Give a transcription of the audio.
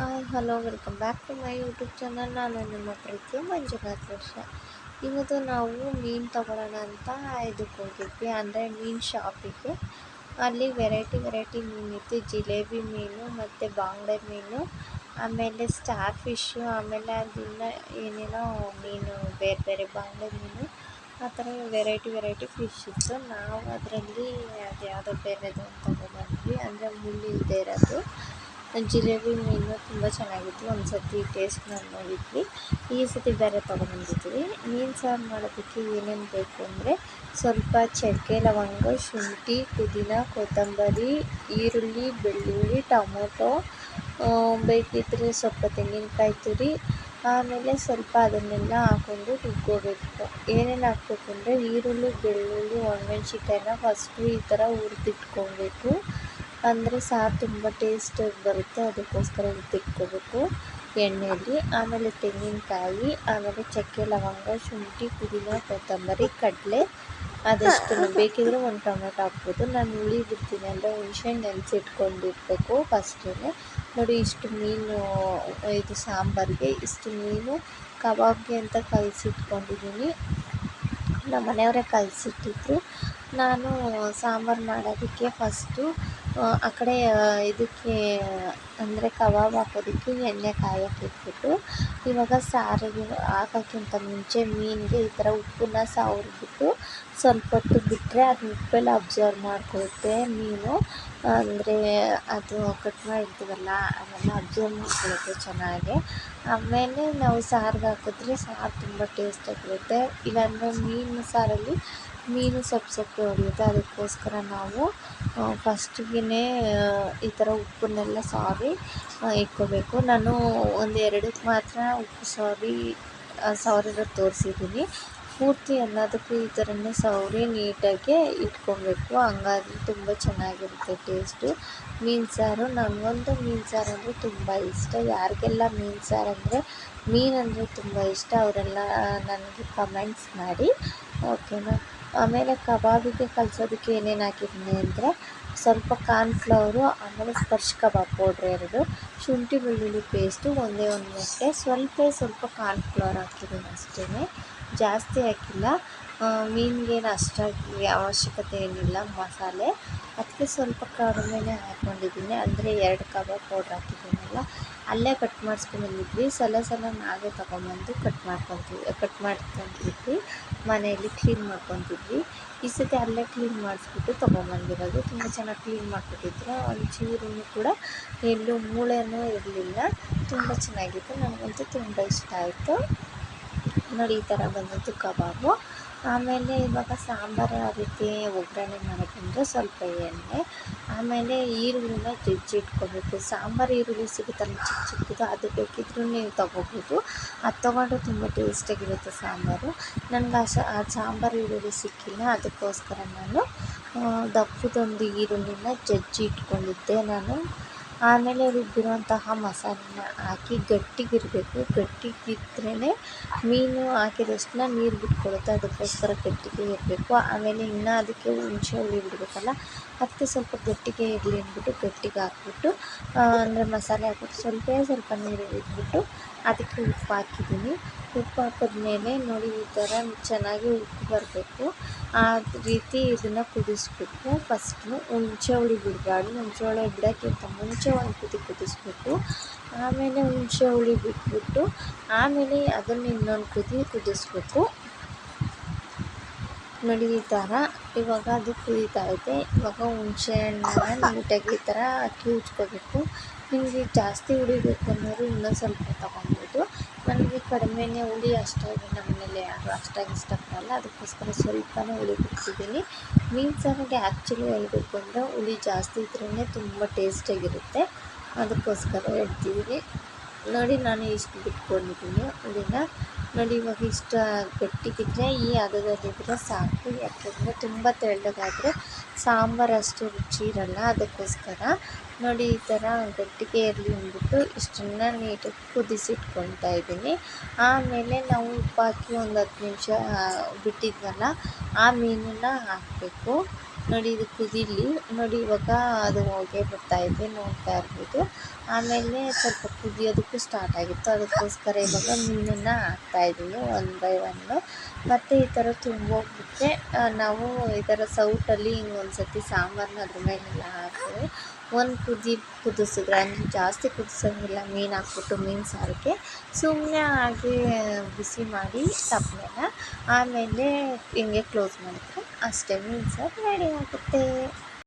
Hi, hello, welcome back to my YouTube channel. ನಾನು ನಿಮ್ಮ ಪ್ರೀತಿಯ ಮಂಜುನಾಥ್ ಇವತ್ತು ನಾವು ಮೀನು ತಗೊಳ್ಳೋಣ ಅಂತ ಇದಕ್ಕೆ ಹೋಗಿದ್ವಿ ಅಂದರೆ ಮೀನು ಶಾಪಿಗೆ. ಅಲ್ಲಿ ವೆರೈಟಿ ವೆರೈಟಿ ಮೀನು ಮೀನಿತ್ತು ಜಿಲೇಬಿ ಮೀನು, ಮತ್ತು ಬಾಂಗ್ಡೆ ಮೀನು, ಆಮೇಲೆ ಸ್ಟಾರ್ ಫಿಶ್ಶು ಆಮೇಲೆ ಅದನ್ನ ಏನೇನೋ ಮೀನು, ಬೇರೆ ಬೇರೆ ಬಾಂಗ್ಡೆ ಮೀನು. ಆ ಥರ ವೆರೈಟಿ ವೆರೈಟಿ ಫಿಶ್ ಇತ್ತು. ನಾವು ಅದರಲ್ಲಿ ಅದು ಯಾವುದೋ ಬೇರೆದು ತಗೊಂಡ್ಬಂದ್ವಿ ಅಂದರೆ ಮುಳ್ಳಿಲ್ಲದೆ ಇರೋದು. ಜಿಲೇಬಿ ಮೀನು ತುಂಬ ಚೆನ್ನಾಗಿತ್ತು. ಒಂದು ಸತಿ ಟೇಸ್ಟ್ ನೋಡಿದ್ವಿ. ಈ ಸತಿ ಬೇರೆ ತೊಗೊಂಡ್ಬಂದಿದ್ವಿ ಮೀನು ಸಾರು ಮಾಡೋದಕ್ಕೆ ಏನೇನು ಬೇಕು ಅಂದರೆ ಸ್ವಲ್ಪ ಚಕ್ಕೆ, ಲವಂಗ, ಶುಂಠಿ, ಪುದೀನ, ಕೊತ್ತಂಬರಿ, ಈರುಳ್ಳಿ, ಬೆಳ್ಳುಳ್ಳಿ, ಟೊಮೊಟೊ ಬೇಕಿದ್ದರೆ ಸ್ವಲ್ಪ ತೆಂಗಿನಕಾಯಿ ತುರಿ, ಆಮೇಲೆ ಸ್ವಲ್ಪ ಅದನ್ನೆಲ್ಲ ಹಾಕೊಂಡು ರುಬ್ಕೋಬೇಕು. ಏನೇನು ಹಾಕ್ಬೇಕು ಅಂದರೆ ಈರುಳ್ಳಿ, ಬೆಳ್ಳುಳ್ಳಿ, ಒಣಮೆಣ್ಸಿನ್ಕಾಯಿನ ಫಸ್ಟು ಈ ಥರ ಹುರಿದಿಟ್ಕೊಬೇಕು. ಅಂದರೆ ಸಾರು ತುಂಬ ಟೇಸ್ಟ್ ಬರುತ್ತೆ. ಅದಕ್ಕೋಸ್ಕರ ತಿಕ್ಕೋಬೇಕು. ಎಣ್ಣೆಯಲ್ಲಿ, ಆಮೇಲೆ ತೆಂಗಿನಕಾಯಿ, ಆಮೇಲೆ ಚಕ್ಕೆ ಲವಂಗ, ಶುಂಠಿ, ಪುದೀನ, ಕೊತ್ತಂಬರಿ, ಕಡಲೆ ಅದಷ್ಟು ಬೇಕಿದ್ರೆ ಒಂದು ಟೊಮೆಟೊ ಹಾಕ್ಬೋದು. ನಾನು ಹುಳಿ ಬಿಡ್ತೀನಿ ಅಂದರೆ ಹುಣಸೆಹಣ್ಣು ನೆನೆಸಿಟ್ಕೊಂಡಿರ್ಬೇಕು ಫಸ್ಟೇ ನೋಡಿ, ಇಷ್ಟು ಮೀನು, ಇದು ಸಾಂಬಾರಿಗೆ ಇಷ್ಟು ಮೀನು ಕಬಾಬ್ಗೆ ಅಂತ ಕಲಸಿಟ್ಕೊಂಡಿದ್ದೀನಿ ನಮ್ಮ ಮನೆಯವರೇ ಕಲಸಿಟ್ಟಿದ್ರು. ನಾನು ಸಾಂಬಾರು ಮಾಡೋದಕ್ಕೆ ಫಸ್ಟು ಆ ಕಡೆ ಇದಕ್ಕೆ, ಅಂದರೆ ಕಬಾಬ್ ಹಾಕೋದಕ್ಕೆ ಎಣ್ಣೆ ಕಾಯಕ್ಕೆ ಇಟ್ಬಿಟ್ಟು, ಇವಾಗ ಸಾರಿಗೆ ಹಾಕೋಕ್ಕಿಂತ ಮುಂಚೆ ಮೀನಿಗೆ ಈ ಥರ ಉಪ್ಪನ್ನ ಸವರ್ಬಿಟ್ಟು ಸ್ವಲ್ಪ ಹೊತ್ತು ಬಿಟ್ಟರೆ ಅದು ಉಪ್ಪೆಲ್ಲ ಅಬ್ಸರ್ವ್ ಮಾಡ್ಕೊಳ್ಳುತ್ತೆ ಮೀನು. ಅಂದರೆ ಅದು ಕಟ್ ಮಾಡಿರ್ತೀವಲ್ಲ, ಅದೆಲ್ಲ ಅಬ್ಸರ್ವ್ ಮಾಡ್ಕೊಳ್ಳುತ್ತೆ ಚೆನ್ನಾಗಿ. ಆಮೇಲೆ ನಾವು ಸಾರಿಗೆ ಹಾಕಿದ್ರೆ ಸಾರು ತುಂಬ ಟೇಸ್ಟಾಗಿರುತ್ತೆ ಇಲ್ಲಾಂದರೆ ಮೀನು ಸಾರಲ್ಲಿ ಮೀನು ಸೊಪ್ಪು ಸಪ್ಪೆ ಹೊಡೆಯುತ್ತೆ. ಅದಕ್ಕೋಸ್ಕರ ನಾವು ಫಸ್ಟಿಗೆ ಈ ಥರ ಉಪ್ಪನ್ನೆಲ್ಲ ಸಾರಿ ಇಟ್ಕೋಬೇಕು. ನಾನು ಒಂದು ಎರಡಕ್ಕೆ ಮಾತ್ರ ಉಪ್ಪು ಸಾರಿ ಸವರಿರೋದು ತೋರಿಸಿದ್ದೀನಿ. ಪೂರ್ತಿ ಅನ್ನೋದಕ್ಕೂ ಈ ಥರನೇ ಸವರಿ ನೀಟಾಗಿ ಇಟ್ಕೊಬೇಕು. ಹಂಗಾಗಿ ತುಂಬ ಚೆನ್ನಾಗಿರುತ್ತೆ ಟೇಸ್ಟು. ಮೀನು ಸಾರು ನನಗಂತೂ ಮೀನು ಸಾರು ಅಂದರೆ ತುಂಬ ಇಷ್ಟ. ಯಾರಿಗೆಲ್ಲ ಮೀನು ಸಾರು ಅಂದರೆ, ಮೀನು ಅಂದರೆ ತುಂಬ ಇಷ್ಟ, ಅವರೆಲ್ಲ ನನಗೆ ಕಮೆಂಟ್ಸ್ ಮಾಡಿ. ಓಕೆನಾ ಆಮೇಲೆ ಕಬಾಬಿಗೆ ಕಲಸೋದಕ್ಕೆ ಏನೇನು ಹಾಕಿದ್ದೀನಿ ಅಂದರೆ ಸ್ವಲ್ಪ ಕಾರ್ನ್ಫ್ಲವರು ಆಮೇಲೆ ಸ್ಪರ್ಶ್ ಕಬಾಬ್ ಪೌಡ್ರ್ ಎರಡು, ಶುಂಠಿ ಬೆಳ್ಳುಳ್ಳಿ ಪೇಸ್ಟು ಒಂದೇ ಒಂದು ಮೊಟ್ಟೆ ಸ್ವಲ್ಪ ಸ್ವಲ್ಪ ಕಾರ್ನ್ಫ್ಲವರ್ ಹಾಕಿದ್ದೀನಿ ಅಷ್ಟೇ ಜಾಸ್ತಿ ಹಾಕಿಲ್ಲ. ಮೀನಿಗೇನು ಅಷ್ಟಾಗಿ ಅವಶ್ಯಕತೆ ಏನಿಲ್ಲ, ಮಸಾಲೆ. ಅದಕ್ಕೆ ಸ್ವಲ್ಪ ಕಡಿಮೆನೇ ಹಾಕ್ಕೊಂಡಿದ್ದೀನಿ ಅಂದರೆ ಎರಡು ಕಬಾಬ್ ಪೌಡ್ರ್ ಹಾಕಿದ್ದೀನಲ್ಲ ಅಲ್ಲೇ ಕಟ್ ಮಾಡಿಸ್ಕೊಂಡ್ಬಂದಿದ್ವಿ ಸಲ ಸಲ ನಾವೇ ತೊಗೊಂಬಂದು ಕಟ್ ಮಾಡ್ಕೊತೀವಿ ಕಟ್ ಮಾಡ್ಕೊತಿದ್ವಿ ಮನೆಯಲ್ಲಿ ಕ್ಲೀನ್ ಮಾಡ್ಕೊತಿದ್ವಿ. ಈ ಸತಿ ಅಲ್ಲೇ ಕ್ಲೀನ್ ಮಾಡಿಸ್ಬಿಟ್ಟು ತೊಗೊಂಬಂದಿರೋದು. ತುಂಬ ಚೆನ್ನಾಗಿ ಕ್ಲೀನ್ ಮಾಡಿಕೊಟ್ಟಿದ್ರು. ಒಂಚೂರು ಕೂಡ ಎಲ್ಲೂ ಮೂಳೆನೂ ಇರಲಿಲ್ಲ. ತುಂಬ ಚೆನ್ನಾಗಿತ್ತು. ನನಗಂತೂ ತುಂಬ ಇಷ್ಟ ಆಯಿತು. ನೋಡಿ, ಈ ಥರ ಬಂದಿತ್ತು ಕಬಾಬು. ಆಮೇಲೆ ಇವಾಗ ಸಾಂಬಾರು ಅದಕ್ಕೆ ಒಗ್ಗರಣೆ ಮಾಡೋದಂದರೆ ಸ್ವಲ್ಪ ಎಣ್ಣೆ, ಆಮೇಲೆ ಈರುಳ್ಳಿನ ಜಜ್ಜಿ ಇಟ್ಕೋಬೇಕು. ಸಾಂಬಾರು ಈರುಳ್ಳಿ ಸಿಗುತ್ತಲ್ಲ ಚಿಕ್ಕ ಚಿಕ್ಕದು, ಅದು ಬೇಕಿದ್ರೂ ನೀವು ತೊಗೋಬೋದು. ಅದು ತೊಗೊಂಡ್ರೆ ತುಂಬ ಟೇಸ್ಟಾಗಿರುತ್ತೆ ಸಾಂಬಾರು. ನನಗೆ ಆ ಆ ಸಾಂಬಾರು ಈರುಳ್ಳಿ ಸಿಕ್ಕಿಲ್ಲ, ಅದಕ್ಕೋಸ್ಕರ ನಾನು ದಪ್ಪದೊಂದು ಈರುಳ್ಳಿನ ಜಜ್ಜಿ ಇಟ್ಕೊಂಡಿದ್ದೆ. ನಾನು ಆಮೇಲೆ ರುಬ್ಬಿರುವಂತಹ ಮಸಾಲೆನ ಹಾಕಿ ಗಟ್ಟಿಗಿರಬೇಕು. ಗಟ್ಟಿಗಿದ್ರೇ ಮೀನು ಹಾಕಿದ ತಕ್ಷಣ ನೀರು ಬಿಟ್ಕೊಳುತ್ತೆ. ಅದಕ್ಕೋಸ್ಕರ ಗಟ್ಟಿಗೆ ಇರಬೇಕು ಆಮೇಲೆ ಇನ್ನೂ ಅದಕ್ಕೆ ಹುಣಸೆ ಹುಳಿ ಬಿಡಬೇಕಲ್ಲ ಅದಕ್ಕೆ ಸ್ವಲ್ಪ ಗಟ್ಟಿಗೆ ಇರಲಿ ಅಂದ್ಬಿಟ್ಟು ಗಟ್ಟಿಗೆ ಹಾಕ್ಬಿಟ್ಟು ಅಂದರೆ ಮಸಾಲೆ ಹಾಕ್ಬಿಟ್ಟು ಸ್ವಲ್ಪ ಸ್ವಲ್ಪ ನೀರು ಇಟ್ಬಿಟ್ಟು ಅದಕ್ಕೆ ಉಪ್ಪು ಹಾಕಿದ್ದೀನಿ. ಉಪ್ಪು ಹಾಕಿದ್ಮೇಲೆ ನೋಡಿ ಈ ಥರ ಚೆನ್ನಾಗಿ ಉಪ್ಪು ಬರಬೇಕು. ಆ ರೀತಿ ಇದನ್ನು ಕುದಿಸ್ಬೇಕು ಫಸ್ಟು ಹುಣಸೆ ಹುಳಿ ಬಿಡಬಾರ್ದು. ಹುಣಸೆ ಹುಳಿ ಬಿಡೋಕ್ಕಿಂತ ಮುಂಚೆ ಒಂದು ಕುದಿ ಕುದಿಸ್ಬೇಕು ಆಮೇಲೆ ಹುಣಸೆ ಹುಳಿ ಬಿಟ್ಬಿಟ್ಟು, ಆಮೇಲೆ ಅದನ್ನು ಇನ್ನೊಂದು ಕುದಿ ಕುದಿಸ್ಬೇಕು ನೋಡಿ ಈ ಥರ ಇವಾಗ ಅದು ಕುದೀತಾ ಐತೆ. ಇವಾಗ ಹುಣಸೆ ಹಣ್ಣನ್ನ ನೀಟಾಗಿ ಈ ಥರ ಅಕ್ಕಿ ಉಜ್ಕೋಬೇಕು ನಿಮಗೆ ಜಾಸ್ತಿ ಉಳಿಬೇಕು ಬೇಕು ಅನ್ನೋರು ಇನ್ನೂ ಸ್ವಲ್ಪ ತೊಗೊಬೋದು ನನಗೆ ಕಡಿಮೆನೇ ಉಳಿ ಅಷ್ಟಾಗಿ ನಮ್ಮ ಮನೇಲಿ ಯಾರು ಅಷ್ಟಾಗಿ ಇಷ್ಟಪಡಲ್ಲ. ಅದಕ್ಕೋಸ್ಕರ ಸ್ವಲ್ಪನೇ ಹುಳಿ ಬಿಡ್ತಿದ್ದೀನಿ ಮೀನು ಸಾರಿಗೆ ಆ್ಯಕ್ಚುಲಿ ಹೇಳಬೇಕು ಅಂದರೆ ಹುಳಿ ಜಾಸ್ತಿ ಇದ್ರೇ ತುಂಬ ಟೇಸ್ಟಿಯಾಗಿರುತ್ತೆ ಅದಕ್ಕೋಸ್ಕರ ಹೇಳ್ತಿದ್ದೀನಿ. ನೋಡಿ, ನಾನು ಇಷ್ಟು ಬಿಟ್ಕೊಂಡಿದ್ದೀನಿ. ಇದನ್ನು ನೋಡಿ, ಇವಾಗ ಇಷ್ಟು ಗಟ್ಟಿಗಿದ್ರೆ ಈ ಹದದಲ್ಲಿದ್ದರೆ ಸಾಕು. ಯಾಕೆಂದರೆ ತುಂಬ ತೆಳ್ಳಗಾದರೆ ಸಾಂಬಾರು ಅಷ್ಟು ರುಚಿ ಇರಲ್ಲ, ಅದಕ್ಕೋಸ್ಕರ. ನೋಡಿ, ಈ ಥರ ಗಟ್ಟಿಗೆ ಇರಲಿ ಅಂದ್ಬಿಟ್ಟು ಇಷ್ಟನ್ನು ನೀಟಾಗಿ ಕುದಿಸಿಟ್ಕೊತಾ ಇದ್ದೀನಿ. ಆಮೇಲೆ ನಾವು ಉಪ್ಪು ಹಾಕಿ ಒಂದು ಹತ್ತು ನಿಮಿಷ ಬಿಟ್ಟಿದ್ವಲ್ಲ, ಆ ಮೀನನ್ನು ಹಾಕಬೇಕು. ನೋಡಿ ಇದು ಕುದೀಲಿ. ನೋಡಿ ಇವಾಗ ಅದು ಹೊಗೆ ಇದೆ, ನೋಡ್ತಾ ಇರ್ಬೋದು. ಆಮೇಲೆ ಸ್ವಲ್ಪ ಕುದಿಯೋದಕ್ಕೂ ಸ್ಟಾರ್ಟ್ ಆಗಿತ್ತು. ಅದಕ್ಕೋಸ್ಕರ ಇವಾಗ ಮೀನನ್ನು ಹಾಕ್ತಾಯಿದ್ದೀನಿ ಒನ್ ಬೈ ಒನ್ನು ಮತ್ತು ಈ ಥರ ಹೋಗುತ್ತೆ ನಾವು ಈ ಥರ ಸೌಟಲ್ಲಿ ಹಿಂಗೆ ಸರ್ತಿ ಸಾಂಬಾರನ್ನ ಅದ್ರ ಮೇಲೆಲ್ಲ ಹಾಕಿದ್ರೆ ಒಂದು ಕುದಿ ಕುದಿಸಿದ್ರೆ, ಅಂದರೆ ಜಾಸ್ತಿ ಕುದಿಸೋಂಗಿಲ್ಲ, ಮೀನು ಹಾಕ್ಬಿಟ್ಟು ಮೀನು ಸಾರಿಗೆ. ಸುಮ್ಮನೆ ಹಾಗೆ ಬಿಸಿ ಮಾಡಿ ತಪ್ಪಲೆನ ಆಮೇಲೆ ಹಿಂಗೆ ಕ್ಲೋಸ್ ಮಾಡಿದ್ರೆ ಅಷ್ಟೇ ಮೀನು ಸಾರು ರೆಡಿ ಆಗುತ್ತೆ